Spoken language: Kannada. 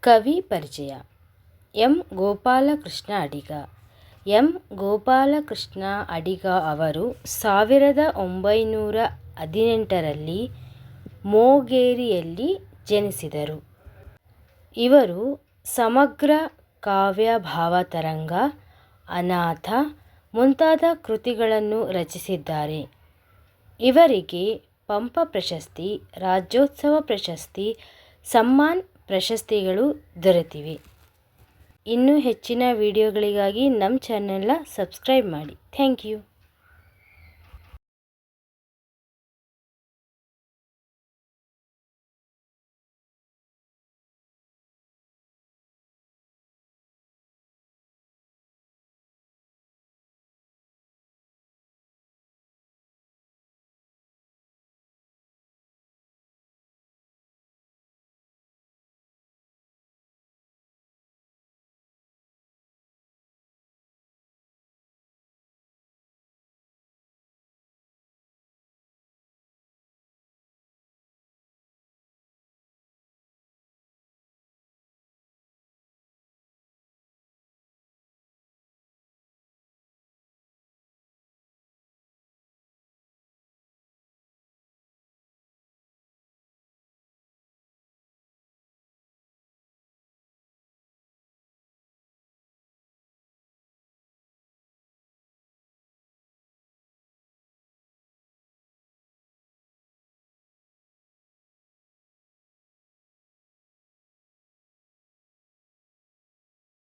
ಕವಿ ಪರಿಚಯ. ಎಂ. ಗೋಪಾಲಕೃಷ್ಣ ಅಡಿಗ. ಎಂ. ಗೋಪಾಲಕೃಷ್ಣ ಅಡಿಗ ಅವರು ಸಾವಿರದ ಒಂಬೈನೂರ ಹದಿನೆಂಟರಲ್ಲಿ ಮೋಗೇರಿಯಲ್ಲಿ ಜನಿಸಿದರು. ಇವರು ಸಮಗ್ರ ಕಾವ್ಯ ಭಾವತರಂಗ ಅನಾಥ ಮುಂತಾದ ಕೃತಿಗಳನ್ನು ರಚಿಸಿದ್ದಾರೆ. ಇವರಿಗೆ ಪಂಪ ಪ್ರಶಸ್ತಿ, ರಾಜ್ಯೋತ್ಸವ ಪ್ರಶಸ್ತಿ, ಸಮ್ಮಾನ್ ಪ್ರಶಸ್ತಿಗಳು ದೊರೆತಿವೆ. ಇನ್ನೂ ಹೆಚ್ಚಿನ ವಿಡಿಯೋಗಳಿಗಾಗಿ ನಮ್ಮ ಚಾನೆಲ್ನ ಸಬ್ಸ್ಕ್ರೈಬ್ ಮಾಡಿ. Thank you.